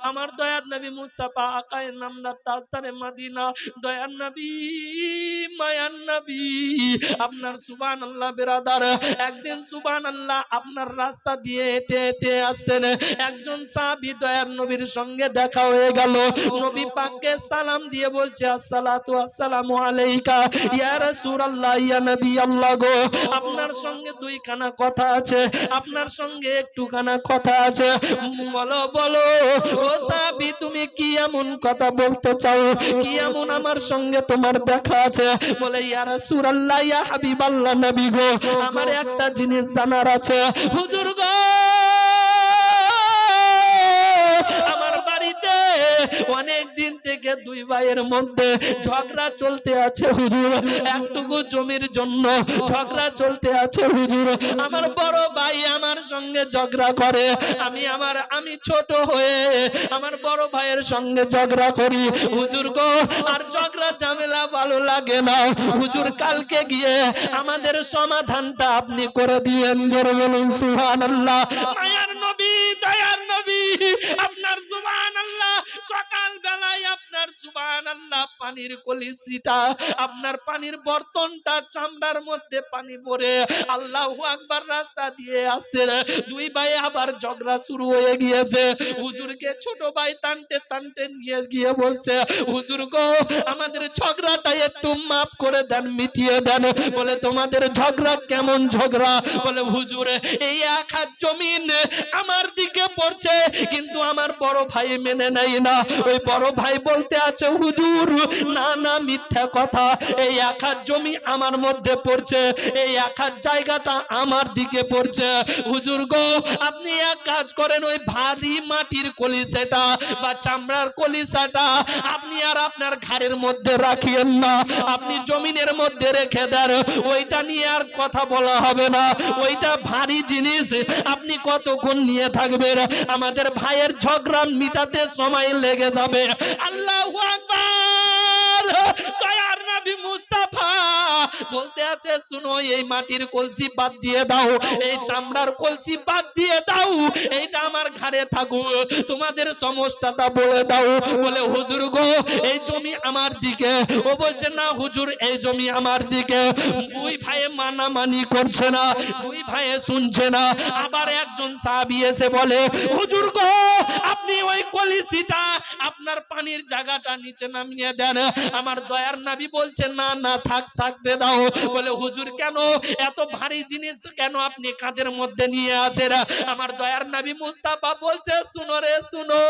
আমার দয়ার নবী মুস্তাফা আকায় নামদার তাজদারে মাদিনা। দয়ার নবী। মায়ার নবী। আপনার সুবান আল্লাহ বেরাদার, একদিন সুবান আল্লাহ আপনার রাস্তা দিয়ে আসছেন। একজন দয়ার নবীর সঙ্গে দেখা হয়ে গেল। নবী পাককে সালাম দিয়ে বলছে, আসসালাতু আসসালামু আলাইকা, ইয়া রাসূলুল্লাহ, ইয়া নবী আল্লাহ গো। আপনার সঙ্গে দুইখানা কথা আছে, আপনার সঙ্গে একটুখানা কথা আছে। বলো বলো, ও সাহাবী, তুমি কি এমন কথা বলতে চাও? কি এমন আমার সঙ্গে তোমার দেখা আছে? বলে ইয়া রাসূলুল্লাহ ইয়া হাবিবাল্লাহ নবী গো আমার একটা জিনিস জানার আছে। হুজুর গো থেকে দুই ভাইয়ের মধ্যে ঝগড়া চলতে আছে, হুজুর। একটুকু জমির জন্য ঝগড়া চলতে আছে, হুজুর। আমার বড় ভাই আমার সঙ্গে ঝগড়া করে। আমি আমার, আমি ছোট হয়ে আমার বড় ভাইয়ের সঙ্গে ঝগড়া করি। হুজুর গো, আর ঝগড়া ঝামেলা ভালো লাগে না। হুজুর, কালকে গিয়ে আমাদের সমাধানটা আপনি করে দিয়েন। জোরে বলুন, সুবহানাল্লাহ। নবী, দয়ার নবী, আপনার সুবহানাল্লাহ। সকাল বেলায় আপনার সুবহানাল্লাহ পানির কলিসিটা, আপনার পানির বর্তনটা চামড়ার মধ্যে পানি আল্লাহু রাস্তা দিয়ে আসছে দুই ভাই আবার ঝগড়া শুরু হয়ে গিয়েছে। হুজুরকে ছোট ভাই টানতে টানতে নিয়ে গিয়ে বলছে, হুজুর গো, আমাদের ঝগড়াটা একটু মাফ করে দেন, মিটিয়ে দেন। বলে, তোমাদের ঝগড়া কেমন ঝগড়া? বলে, হুজুর, এই এক হাত জমিন আমার দিকে পড়ছে, কিন্তু আমার বড় ভাই মেনে নেয় না। ওই বড় ভাই বলতে আছে, হুজুর, না না, মিথ্যা কথা। এই এক হাত জমি আমার মধ্যে পড়ছে, এই এক হাত জায়গাটা আমার দিকে পড়ছে। হুজুর গো, আপনি এক কাজ করেন, ওই ভারী মাটির কলিসাটা বা চামড়ার কলিসাটা আপনি আর আপনার ঘাড়ের মধ্যে রাখিয়েন না। আপনি জমিনের মধ্যে রেখে দেন। ওইটা নিয়ে আর কথা বলা হবে না। ওইটা ভারী জিনিস। আপনি কতক্ষণ নিয়ে থাকবেন? আমাদের ভাইয়ের ঝগড়া মিটাতে সময় লেগে যাবে। আল্লাহ দয়ার নবী মুস্তাফা বলতে আছে, শুনো, এই মাটির কলসি বাদ দিয়ে দাও, এই চামড়ার কলসি বাদ দিয়ে দাও, এইটা আমার ঘাড়ে থাকুক, তোমাদের সমস্যাটা বলে দাও। বলে, হুজুর গো, এই জমি আমার দিকে। ও বলছে, না হুজুর, এই জমি আমার দিকে। দুই ভাইয়ে মানামানি করছে না, দুই ভাইয়ে শুনছে না। আবার একজন সাহাবি এসে বলে, হুজুর গো, আপনি ওই কলিসিটা আপনার পানির জায়গাটা নিচে নামিয়ে দেন। আমার দয়ার নাবি বলছে, না না, থাক থাকতে দাও। বলে, হুজুর, কেন? এত ভারী জিনিস কেন আপনি কাঁধের মধ্যে নিয়ে আছেন? আমার দয়ার নাবি মুস্তাফা বলছে, শুনো রে, শুনো।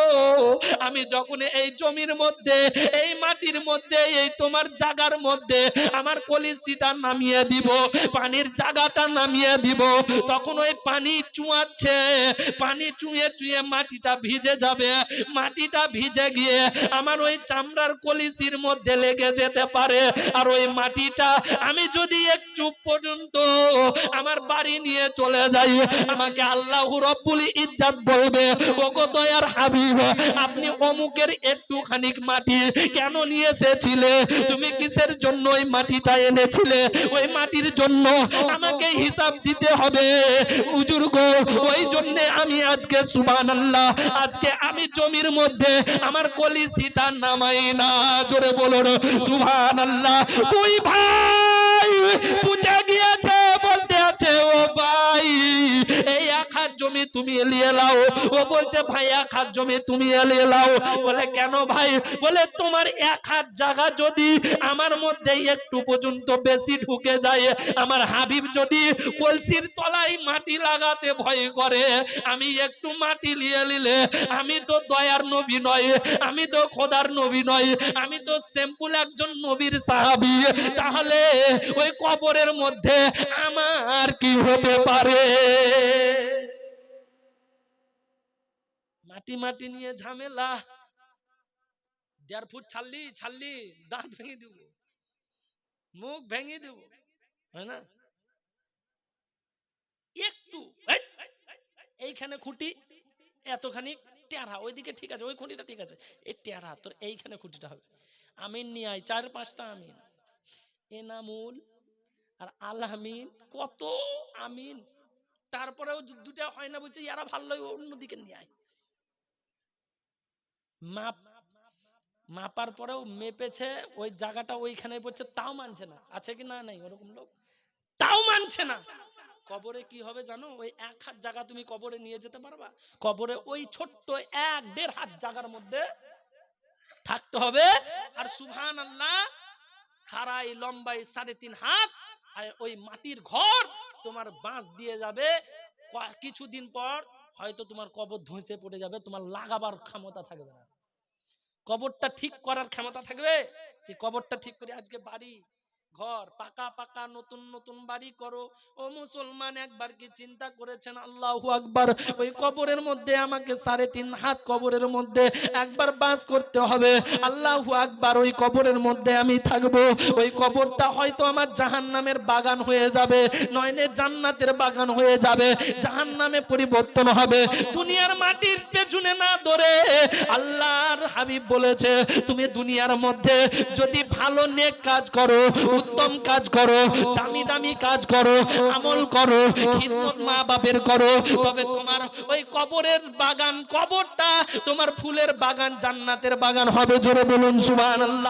আমি যখন এই জমির মধ্যে, এই মাটির মধ্যে, এই তোমার জাগার মধ্যে আমার কলিসিটা নামিয়ে দিব, পানির জায়গাটা নামিয়ে দিব, তখন ওই পানি চুয়াচ্ছে। পানি চুয়ে চুয়ে মাটিটা ভিজে যাবে। মাটিটা ভিজে গিয়ে আমার ওই চামড়ার কলিসির মধ্যে লেগে যেতে পারে। আর ওই মাটিটা আমি যদি একটু পর্যন্ত আমার বাড়ি নিয়ে চলে যাই, আমাকে আল্লাহ রব্বুল ইজ্জাত বলবে, ওগো দয়ার হাবিব, আপনি অমুকের একটুখানি মাটি কেন নিয়ে এসেছিলে? তুমি কিসের জন্য ওই মাটিটা এনেছিলে? ওই মাটির জন্য আমাকে হিসাব দিতে হবে। হুজুর গো, ওই জন্য আমি আজকে সুবহানাল্লাহ, আজকে আমি জমির মধ্যে আমার কলিসিটা নামাই না। জোরে বলুন, সুবহানাল্লাহ। দুই ভাই por জমি তুমি এলিয়ে লাও। ও বলছে, ভাই, এক হাত জমি তুমি এলিয়ে লাও। বলে, কেন ভাই? বলে, তোমার এক হাত জায়গা যদি আমার মধ্যে একটু পর্যন্ত বেশি ঢুকে যায়, আমার হাবিব যদি কলসির তলায় মাটি লাগাতে ভয় করে, আমি একটু মাটি লিয়ে নিলে, আমি তো দয়ার নবী নয়, আমি তো খোদার নবী নয়, আমি তো সিম্পল একজন নবীর সাহাবী, তাহলে ওই কবরের মধ্যে আমার কি হতে পারে? মাটি মাটি নিয়ে ঝামেলা। দেড় ফুট ছাড়লি ছাড়লি দাঁত ভেঙে দিব। মুখ ভেঙে দিব, হয় না? একটু এইখানে খুঁটি, এতখানি টেরা, ওইদিকে ঠিক আছে, ওই খুঁটিটা ঠিক আছে। এই টেরা, তোর এইখানে খুঁটিটা হবে। আমিন নিয়ে আয়, চার পাঁচটা আমিন। এনামুল আর আলহামিন কত আমিন। তারপরেও দুটা হয় না বলছে, ইয়ারা ভালো অন্যদিকে নিয়ে আয়। মাপ, মাপার পরেও মেপেছে, ওই জায়গাটা ওইখানে পড়ছে, তাও মানছে না। আছে কি না নাই? ওরকম লোক? তাও মানছে না! কবরে কি হবে জানো? ওই এক হাত জায়গা তুমি কবরে নিয়ে যেতে পারবা। কবরে ওই ছোট্ট এক, দেড় হাত জায়গার মধ্যে থাকতে হবে। আর সুভান আল্লাহ খাড়াই, লম্বাই সাড়ে তিন হাত, আর ওই মাটির ঘর তোমার বাঁশ দিয়ে যাবে। কিছুদিন পর হয়তো তোমার কবর ধসে পড়ে যাবে, তোমার লাগাবার ক্ষমতা থাকবে না। কবরটা ঠিক করার ক্ষমতা থাকবে? কি কবরটা ঠিক করে আজকে বাড়ি ঘর, পাকা পাকা, নতুন নতুন বাড়ি করো। ও মুসলমান, একবার কি চিন্তা করেছেন? আল্লাহু আকবার, ওই কবরের মধ্যে আমাকে সাড়ে তিন হাত কবরের মধ্যে একবার বাস করতে হবে। আল্লাহু আকবার, ওই কবরের মধ্যে আমি থাকব। ওই কবরটা হয়তো আমার জাহান্নামের বাগান হয়ে যাবে নয়নে জান্নাতের বাগান হয়ে যাবে, জাহান্নামে পরিবর্তন হবে। দুনিয়ার মাটির পেছনে না ধরে আল্লাহর হাবিব বলেছে, তুমি দুনিয়ার মধ্যে যদি ভালো নেক কাজ করো উত্তম কাজ করো, দামি দামি কাজ করো, আমল করো, খিদমত মা বাপের করো। তবে তোমার ওই কবরের বাগান, কবরটা তোমার ফুলের বাগান, জান্নাতের বাগান হবে, জোরে বলুন সুবহানাল্লাহ।